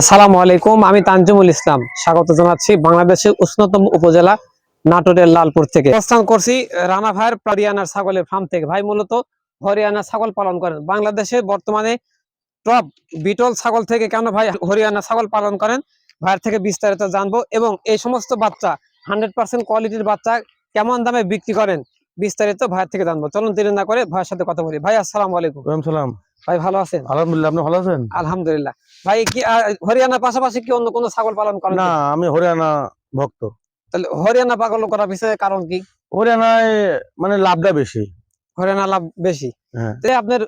আসসালামু আলাইকুম, আমি তানজিমুল ইসলাম। স্বাগত জানাচ্ছি বাংলাদেশের উষ্ণতম উপজেলা নাটোরের লালপুর থেকে। অবস্থান করছি রানা ভাইয়ের হরিয়ানার ছাগলের ফার্ম থেকে। ভাই, মূলত হরিয়ানা ছাগল পালন করেন। বাংলাদেশে বর্তমানে টপ বিটল ছাগল থেকে কেন ভাই হরিয়ানা ছাগল পালন করেন? ভাইয়ের থেকে বিস্তারিত জানব এবং এই সমস্ত বাচ্চা হান্ড্রেড পার্সেন্ট কোয়ালিটির বাচ্চা কেমন দামে বিক্রি করেন? বিস্তারিত ভাইয়ের থেকে জানব। চলুন দেরি না করে ভাইয়ের সাথে কথা বলি। ভাই, আসসালামু আলাইকুম। সালাম। ভাই ভালো আছেন? আলহামদুলিল্লাহ আপনি ভালো আছেন? আলহামদুলিল্লাহ। ভাই কি আহ, হরিয়ানার পাশাপাশি কি অন্য কোনো ছাগল পালন করেন না আমি হরিয়ানা ভক্ত। তাহলে হরিয়ানা পাগল করার পিছনে কারণ কি? হরিয়ানায় মানে লাভটা বেশি। হরিয়ানা লাভ বেশি। হ্যাঁ। তাহলে আপনার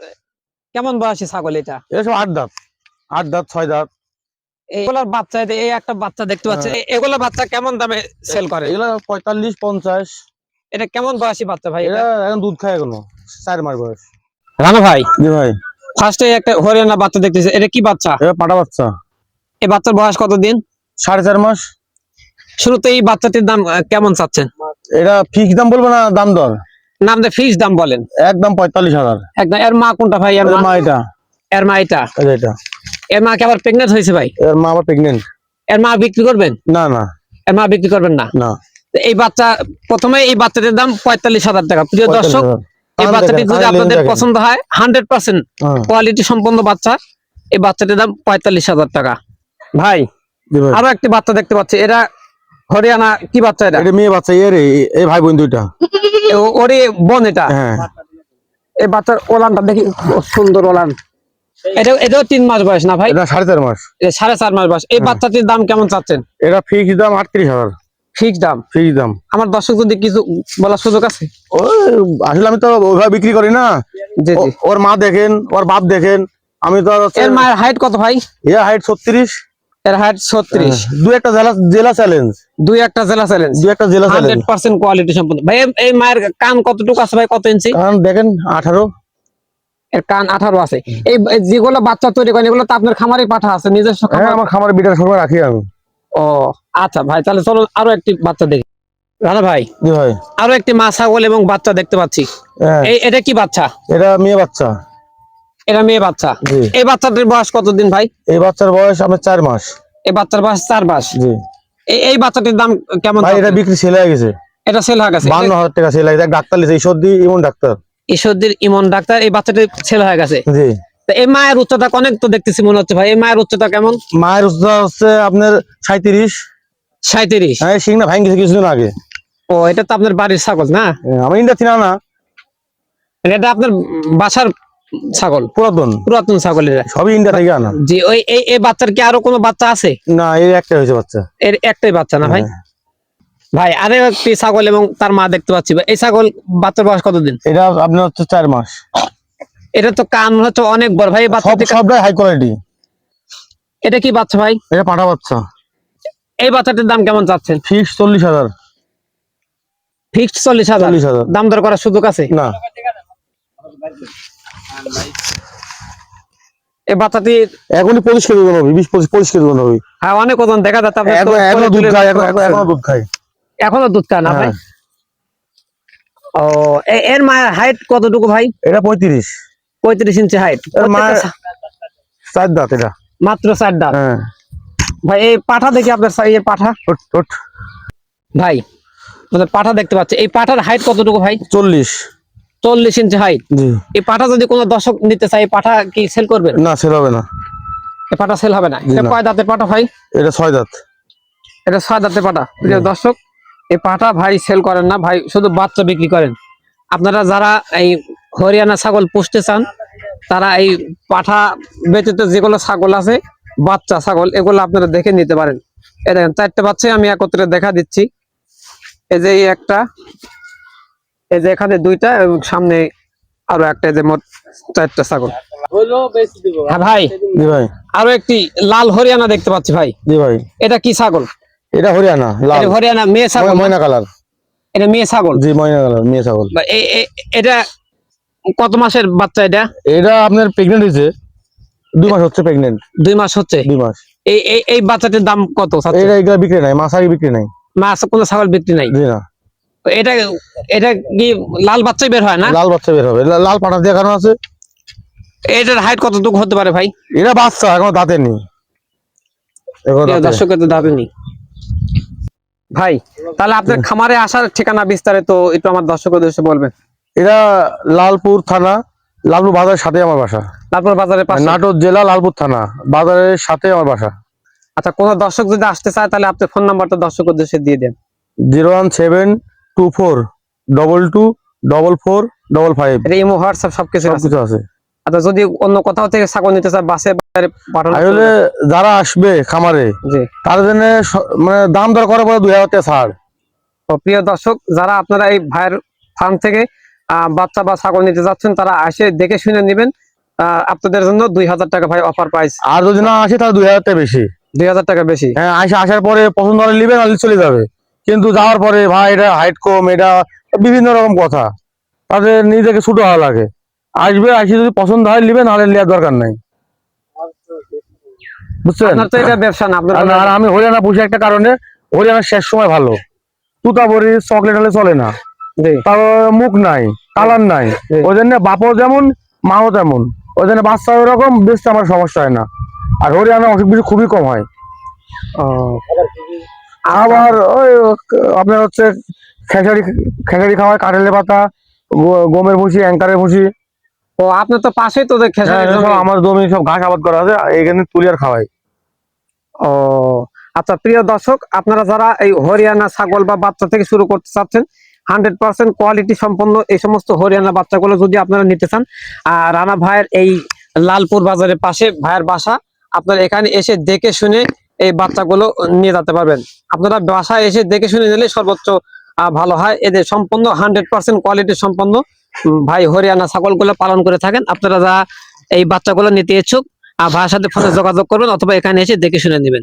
কেমন বয়সী ছাগল এটা? এসব আট দাঁত। আট দাঁত ছয় দাঁত। এগুলার বাচ্চা এই একটা বাচ্চা দেখতে পাচ্ছি হ্যাঁ। এগুলা বাচ্চা কেমন দামে সেল করে? এগুলা পঁয়তাল্লিশ পঞ্চাশ। এটা কেমন বয়সী বাচ্চা ভাই এরা এখন দুধ খায় এখনও চার মাস বয়স। রানা ভাই। জি ভাই। ফার্স্টে একটা হরিয়ানা বাচ্চা দেখতেছি। এটা কি বাচ্চা? পাটা বাচ্চা। এই বাচ্চার বয়স কতদিন? সাড়ে চার মাস। শুরুতে এই বাচ্চাটির দাম কেমন চাচ্ছেন এটা ফিক্স দাম বলব না দাম দর? নাম দিয়ে ফিক্স দাম বলেন। একদম পঁয়তাল্লিশ হাজার। একদম। এর মা কোনটা ভাই? এর মা এটা। এর মা এটা? এটা। এর মা কি আবার প্রেগনেন্ট হয়েছে ভাই? এর মা আবার প্রেগনেন্ট এর মা বিক্রি করবেন? না না। এর মা বিক্রি করবেন না? না। এই বাচ্চা প্রথমে এই বাচ্চাটির দাম পঁয়তাল্লিশ হাজার টাকা। প্রিয় দর্শক 45,000 এই বাচ্চাটি যদি আপনাদের পছন্দ হয় হান্ড্রেড পার্সেন্ট কোয়ালিটি সম্পন্ন বাচ্চা এই বাচ্চাটির দাম পঁয়তাল্লিশ হাজার টাকা। ভাই আরও একটি বাচ্চা দেখতে পাচ্ছি এটা হরিয়ানা কি বাচ্চা এটা? মেয়ে বাচ্চা এর এই- ভাই বোন দুইটা। ওরে বোন এটা? হ্যাঁ। এই বাচ্চার ওলানটা দেখি খুব সুন্দর ওলান। এটা এটাও তিন মাস বয়স না ভাই? এটা সাড়ে চার মাস। সাড়ে চার মাস বয়স। এই হ্যাঁ। বাচ্চাটির দাম কেমন চাচ্ছেন? এটা ফিক্স দাম আটত্রিশ হাজার। ফিক্স দাম? ফিক্স দাম। আমার দর্শক যদি কিছু বলার সুযোগ আছে? আসলে আমি তো ওইভাবে বিক্রি করি না। জি জি। ওর মা দেখেন ওর বাপ দেখেন আমি তো এর মায়ের হাইট কত ভাই? এর হাইট ছত্রিশ। এর হাইট ছত্রিশ। দু একটা জেলা জেলা চ্যালেঞ্জ দুই একটা জেলা চ্যালেঞ্জ দু একটা জেলা চ্যালেঞ্জ পার্সেন্ট কোয়ালিটি সম্পন্ন ভাই এই মায়ের কান কতটুকু আছে ভাই? কত ইঞ্চি? কারণ দেখেন আঠারো। এর কান আঠারো আছে। এই যেগুলো বাচ্চা তৈরি করেন এগুলো তো আপনার খামারে পাঠা আছে নিজস্ব হ্যাঁ খামার আমার খামার বিটার সময় রাখি আমি। ও আচ্ছা ভাই তাহলে চলো আরও একটি বাচ্চা দেখি। রানা ভাই ভাই। আরও একটি মা ছাগল এবং বাচ্চা দেখতে পাচ্ছি। হ্যাঁ। এই এটা কি বাচ্চা? এটা মেয়ে বাচ্চা। এটা মেয়ে বাচ্চা। এই বাচ্চাটির বয়স কতদিন ভাই? এই বাচ্চার বয়স আমার চার মাস। এই বাচ্চার বয়স চার মাস। জি। এই এই বাচ্চাটির দাম কেমন ভাই এটা বিক্রি সেল হয়ে গেছে। এটা সেল হয়ে গেছে। বান্ন হাজার টাকা সেল হয়ে গেছে। ডাক্তার এই সর্দি ইমন ডাক্তার। ঈশ্বরদীর ইমন ডাক্তার এই বাচ্চাটি সেল হয়ে গেছে। জি। এই মায়ের উচ্চতা অনেক তো দেখতেছি মনে হচ্ছে ভাই। এই মায়ের উচ্চতা কেমন? মায়ের উচ্চতা হচ্ছে আপনার সাঁত্রিশ সাঁত্রিশ হ্যাঁ সিংনা ভাঙ কিছুদিন আগে। ও এটা তো আপনার বাড়ির ছাগল না? আমি আমার ইন্ডিয়া চিনা না। এটা আপনার বাসার ছাগল? পুরাতন। পুরাতন ছাগল এটা সবই ইন্ডিয়া থেকে আনা। জি ওই এই এই বাচ্চার কি আরও কোনো বাচ্চা আছে? না এই একটাই হয়েছে বাচ্চা। এর একটাই বাচ্চা না ভাই? হ্যাঁ। ভাই আরে একটি ছাগল এবং তার মা দেখতে পাচ্ছি। ভাই, এই ছাগল বাচ্চার বয়স কতদিন? এটা আপনার হচ্ছে চার মাস। এটা তো কান হচ্ছে অনেক বড় ভাই সব সবটাই হাই কোয়ালিটি এটা কি বাচ্চা ভাই? এটা পাঠা বাচ্চা। এই বাচ্চাটির দাম কেমন চাচ্ছেন ফিক্স চল্লিশ হাজার। ফিক্সড চল্লিশ হাজার? দাম দর করার সুযোগ আছে? না। এই বাচ্চাটি এখনই দেবো হবে বিশ পঁচিশ হবে হ্যাঁ অনেক ওজন দেখা যাচ্ছে এখনও দুধ খায় এখনও এখনো- এখনও দুধ খায়। এখনও দুধ খায় না ভাই? হ্যাঁ। ও এর মায়ের হাইট কতটুকু ভাই? এটা পঁয়ত্রিশ। পঁয়ত্রিশ ইঞ্চি হাইট চার দাঁত এটা। মাত্র চার দাঁত। হ্যাঁ। ভাই এই পাঠা দেখি আপনার সাইজের পাঠা। ভাই পাঠা দেখতে পাচ্ছি। এই পাঠার হাইট কতটুকু ভাই? চল্লিশ। চল্লিশ ইঞ্চি হাইট এই পাঠা যদি কোনো দর্শক নিতে চায় এই পাঠা কি সেল করবে না সেল হবে না। এই পাঠা সেল হবে না। এটা কয় দাঁতের পাঠা ভাই? এটা ছয় দাঁত। এটা ছয় দাঁতের পাঠা দর্শক। এই পাঠা ভাই সেল করেন না ভাই শুধু বাচ্চা বিক্রি করেন। আপনারা যারা এই হরিয়ানা ছাগল পুষতে চান তারা এই পাঠা ব্যতীত যেগুলো ছাগল আছে বাচ্চা ছাগল এগুলো আপনারা দেখে নিতে পারেন। এই দেখেন চারটে বাচ্চাই আমি একত্রে দেখা দিচ্ছি। এই যে একটা এই যে এখানে দুইটা এবং সামনে আরও একটা যে মোট চারটা ছাগল। হ্যাঁ ভাই ভাই। আরও একটি লাল হরিয়ানা দেখতে পাচ্ছি ভাই। জি ভাই। এটা কি ছাগল? এটা হরিয়ানা লাল। হরিয়ানা মেয়ে ছাগল ময়না কালার। এটা মেয়ে ছাগল? জি ময়না কালার মেয়ে ছাগল। এ- এ- এটা কত মাসের বাচ্চা এটা? এটা আপনার প্রেগনেন্ট হয়েছে। দুই মাস হচ্ছে প্রেগনেন্ট দুই মাস হচ্ছে? দুই মাস। এই এই এই বাচ্চাটির দাম কত? এটা এগুলা বিক্রি নাই মাছারি বিক্রি নাই। মাছ কোনো ছাগল বিক্রি নাই? না। এটা এটা কি লাল বাচ্চাই বের হয় না? লাল বাচ্চা বের হবে। লাল পাঠা দিয়ে কারণ আছে। এটার হাইট কতটুকু হতে পারে ভাই? এটা বাচ্চা এখনও দাঁতে নেই। দাঁতে। দর্শকের তো দাবি নেই। ভাই তাহলে আপনার খামারে আসার ঠিকানা বিস্তারিত একটু আমার দর্শকের উদ্দেশ্যে বলবেন। এটা লালপুর থানা লালপুর বাজারের সাথে আমার বাসা। লালপুর বাজারের পাশে? নাটোর জেলা লালপুর থানা বাজারের সাথে আমার বাসা। আচ্ছা কোন দর্শক যদি আসতে চায় তাহলে আপনার ফোন নাম্বারটা দর্শক উদ্দেশ্যে দিয়ে দেন। Zero one seven two four double two double four double five. Imo WhatsApp সবকিছু সবকিছু আছে। আচ্ছা যদি অন্য কোথাও থেকে ছাগল নিতে চায় বাসে আসলে যারা আসবে খামারে জি। তার জন্য মানে দাম দর করার পরে দুই হাজার টাকা ছাড়। প্রিয় দর্শক যারা আপনারা এই ভাইয়ের ফার্ম থেকে বাচ্চা বা ছাগল নিতে যাচ্ছেন তারা এসে দেখে শুনে নেবেন। আপনাদের জন্য দুই হাজার টাকা ভাই অফার প্রাইস আর যদি না আসে তাহলে দুই হাজার টাকা বেশি। দুই হাজার টাকা বেশি। হ্যাঁ আসে আসার পরে পছন্দ হলে নিবে নাহলে চলে যাবে। কিন্তু যাওয়ার পরে ভাই এটা হাইট কম এটা বিভিন্ন রকম কথা। তাদের নিজেকে ছোট হওয়া লাগে। আসবে আসে যদি পছন্দ হয় নিবে নাহলে নেওয়ার দরকার নাই। বুঝছেন? আর আমি হরিয়ানা পুষি একটা কারণে হরিয়ানা শেষ সময় ভালো। তুতাবরি চকলেট হলে চলে না। তার মুখ নাই কালার নাই। ওই জন্য বাপও যেমন মাও তেমন। ওই জন্য বাচ্চা ওরকম বেশি আমার সমস্যা হয় না। আর হরিয়ানা অসুখ বিসুখ খুবই কম হয়। আবার ওই আপনার হচ্ছে খেসারি খেসারি খাওয়ায় কাঁঠালের পাতা গমের ভুসি অ্যাঙ্কারের ভুসি। ও আপনার তো পাশেই তো হ্যাঁ, আমার জমি সব ঘাস আবাদ করা আছে এখানে তুলি আর খাওয়াই ও আচ্ছা প্রিয় দর্শক আপনারা যারা এই হরিয়ানা ছাগল বা বাচ্চা থেকে শুরু করতে চাচ্ছেন হান্ড্রেড পার্সেন্ট কোয়ালিটি সম্পন্ন এই সমস্ত হরিয়ানা বাচ্চাগুলো যদি আপনারা নিতে চান রানা ভাইয়ের এই লালপুর বাজারের পাশে ভাইয়ের বাসা, আপনারা এখানে এসে দেখে শুনে এই বাচ্চাগুলো নিয়ে যেতে পারবেন। আপনারা বাসায় এসে দেখে শুনে নিলে সর্বোচ্চ ভালো হয়। এদের সম্পূর্ণ হান্ড্রেড পার্সেন্ট কোয়ালিটি সম্পন্ন ভাই হরিয়ানা ছাগলগুলো পালন করে থাকেন। আপনারা যা এই বাচ্চাগুলো নিতে ইচ্ছুক আর ভাইয়ের সাথে ফোনে যোগাযোগ করবেন অথবা এখানে এসে দেখে শুনে নেবেন।